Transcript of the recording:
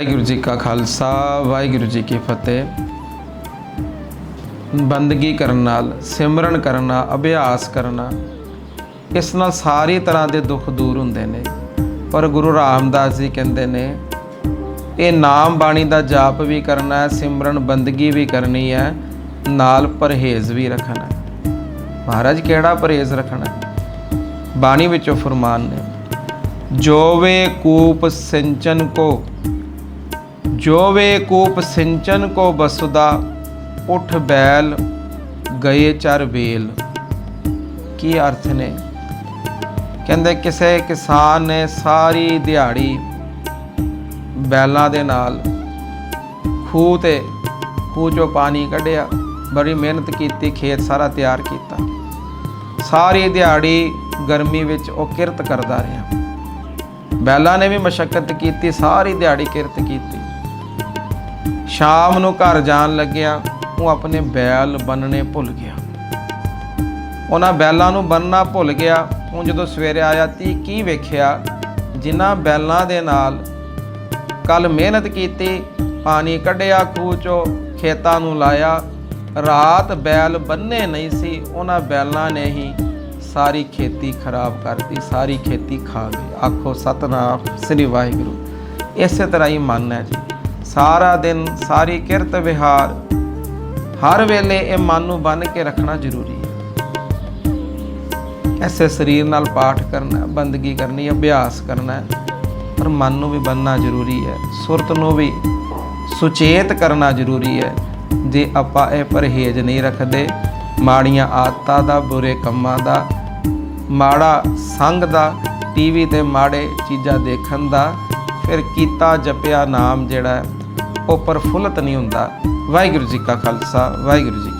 ਵਾਹਿਗੁਰੂ ਜੀ ਕਾ ਖਾਲਸਾ, ਵਾਹਿਗੁਰੂ ਜੀ ਕੀ ਫਤਿਹ। ਬੰਦਗੀ ਕਰਨ ਨਾਲ, ਸਿਮਰਨ ਕਰਨਾ ਅਭਿਆਸ ਕਰਨਾ ਇਸ ਨਾਲ ਸਾਰੀ ਤਰ੍ਹਾਂ ਦੇ ਦੁੱਖ ਦੂਰ ਹੁੰਦੇ ਨੇ। ਪਰ ਗੁਰੂ ਰਾਮਦਾਸ ਜੀ ਕਹਿੰਦੇ ਨੇ, ਇਹ ਨਾਮ ਬਾਣੀ ਦਾ ਜਾਪ ਵੀ ਕਰਨਾ ਹੈ, ਸਿਮਰਨ ਬੰਦਗੀ ਵੀ ਕਰਨੀ ਹੈ, ਨਾਲ ਪਰਹੇਜ਼ ਵੀ ਰੱਖਣਾ ਹੈ। ਮਹਾਰਾਜ, ਕਿਹੜਾ ਪਰਹੇਜ਼ ਰੱਖਣਾ ਬਾਣੀ ਵਿੱਚੋਂ ਫਰਮਾਨ ਨੇ ਜੋਵੇ ਕੂਪ ਸਿੰਚਨ ਕੋ ਜੋਵੇ ਕੂਪ ਸਿੰਚਨ ਕੋ ਬਸੁਦਾ, ਉਠ ਬੈਲ ਗਏ ਚਰ ਬੇਲ ਕੀ ਅਰਥ ਨੇ? ਕਹਿੰਦੇ ਕਿਸੇ ਕਿਸਾਨ ਨੇ ਸਾਰੀ ਦਿਹਾੜੀ ਬੈਲਾਂ ਦੇ ਨਾਲ ਖੂਹ ਤੇ ਖੂਹ ਚੋਂ ਪਾਣੀ ਕੱਢਿਆ, ਬੜੀ ਮਿਹਨਤ ਕੀਤੀ, ਖੇਤ ਸਾਰਾ ਤਿਆਰ ਕੀਤਾ। ਸਾਰੀ ਦਿਹਾੜੀ ਗਰਮੀ ਵਿੱਚ ਉਹ ਕਿਰਤ ਕਰਦਾ ਰਿਹਾ। ਬੈਲਾਂ ਨੇ ਵੀ ਮਸ਼ੱਕਤ ਕੀਤੀ, ਸਾਰੀ ਦਿਹਾੜੀ ਕਿਰਤ ਕੀਤੀ। ਸ਼ਾਮ ਨੂੰ ਘਰ ਜਾਣ ਲੱਗਿਆ, ਉਹ ਆਪਣੇ ਬੈਲ ਬੰਨਣੇ ਭੁੱਲ ਗਿਆ। ਉਹਨਾਂ ਬੈਲਾਂ ਨੂੰ ਬੰਨਣਾ ਭੁੱਲ ਗਿਆ। ਉਹ ਜਦੋਂ ਸਵੇਰੇ ਆਇਆ ਤੀ, ਕੀ ਵੇਖਿਆ? ਜਿਨ੍ਹਾਂ ਬੈਲਾਂ ਦੇ ਨਾਲ ਕੱਲ ਮਿਹਨਤ ਕੀਤੀ, ਪਾਣੀ ਕੱਢਿਆ, ਖੂਹ ਚੋਂ ਖੇਤਾਂ ਨੂੰ ਲਾਇਆ। ਰਾਤ ਬੈਲ ਬੰਨੇ ਨਹੀਂ ਸੀ, ਉਹਨਾਂ ਬੈਲਾਂ ਨੇ ਹੀ ਸਾਰੀ ਖੇਤੀ ਖਰਾਬ ਕਰਤੀ, ਸਾਰੀ ਖੇਤੀ ਖਾ ਗਈ ਆਖੋ ਸਤਨਾਮ ਸ੍ਰੀ ਵਾਹਿਗੁਰੂ। ਇਸੇ ਤਰ੍ਹਾਂ ਹੀ ਮਨ ਹੈ ਜੀ। ਸਾਰਾ ਦਿਨ ਸਾਰੀ ਕਿਰਤ ਵਿਹਾਰ, ਹਰ ਵੇਲੇ ਇਹ ਮਨ ਨੂੰ ਬੰਨ ਕੇ ਰੱਖਣਾ ਜ਼ਰੂਰੀ ਹੈ। ਐਸੇ ਸਰੀਰ ਨਾਲ ਪਾਠ ਕਰਨਾ, ਬੰਦਗੀ ਕਰਨੀ, ਅਭਿਆਸ ਕਰਨਾ, ਪਰ ਮਨ ਨੂੰ ਵੀ ਬੰਨਣਾ ਜ਼ਰੂਰੀ ਹੈ। ਸੁਰਤ ਨੂੰ ਵੀ ਸੁਚੇਤ ਕਰਨਾ ਜ਼ਰੂਰੀ ਹੈ। ਜੇ ਆਪਾਂ ਇਹ ਪਰਹੇਜ਼ ਨਹੀਂ ਰੱਖਦੇ, ਮਾੜੀਆਂ ਆਦਤਾਂ ਦਾ, ਬੁਰੇ ਕੰਮਾਂ ਦਾ, ਮਾੜਾ ਸੰਗ ਦਾ, ਟੀਵੀ ਤੇ ਮਾੜੇ ਚੀਜ਼ਾਂ ਦੇਖਣ ਦਾ, ਫਿਰ ਕੀਤਾ ਜਪਿਆ ਨਾਮ ਜਿਹੜਾ ਉਹ ਪ੍ਰਫੁੱਲਤ ਨਹੀਂ ਹੁੰਦਾ। ਵਾਹਿਗੁਰੂ ਜੀ ਕਾ ਖਾਲਸਾ ਵਾਹਿਗੁਰੂ ਜੀ